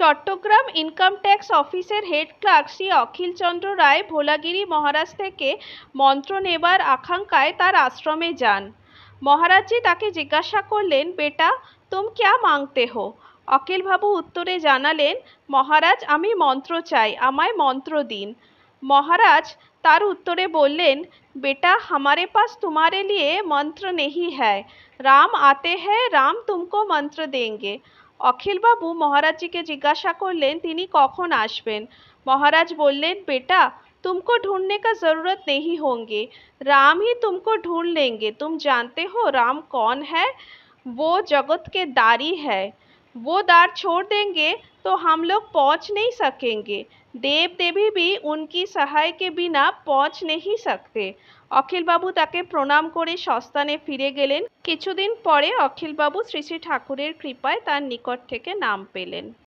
Chittagong income tax অফিসের head clerk Shri Akhil Chandra Roy Bholagiri Maharaj থেকে মন্ত্র নেবার আকাঙ্ক্ষায় তার আশ্রমে যান। মহারাজজি তাকে জিজ্ঞাসা করলেন, বেটা, তুম ক্যা মাংতে হো? অখিলবাবু উত্তরে জানালেন, মহারাজ, আমি মন্ত্র চাই, আমায় মন্ত্র দিন। মহারাজ তার উত্তরে বললেন, বেটা, হামারে পাশ তোমারে লিয়ে মন্ত্র নেহি হ্যায়। রাম আতে हैं রাম তুমকো মন্ত্র দেঙ্গে। অখিলবাবু মহারাজজিকে জিজ্ঞাসা করলেন তিনি কখন আসবেন মহারাজ বললেন बेटा तुमको ढूंढने का जरूरत नहीं होंगे राम ही तुमको ढूंढ लेंगे तुम जानते हो राम कौन है वो जगत के दारी है वो दार छोड़ देंगे तो हम लोग पहुंच नहीं सकेंगे देव देवी भी उनकी सहाय के बिना पहुंच नहीं सकते অখিলবাবু তাকে প্রণাম করে সস্তানে ফিরে গেলেন কিছুদিন পরে অখিলবাবু শ্রী শ্রী ঠাকুরের কৃপায় তার নিকট থেকে নাম পেলেন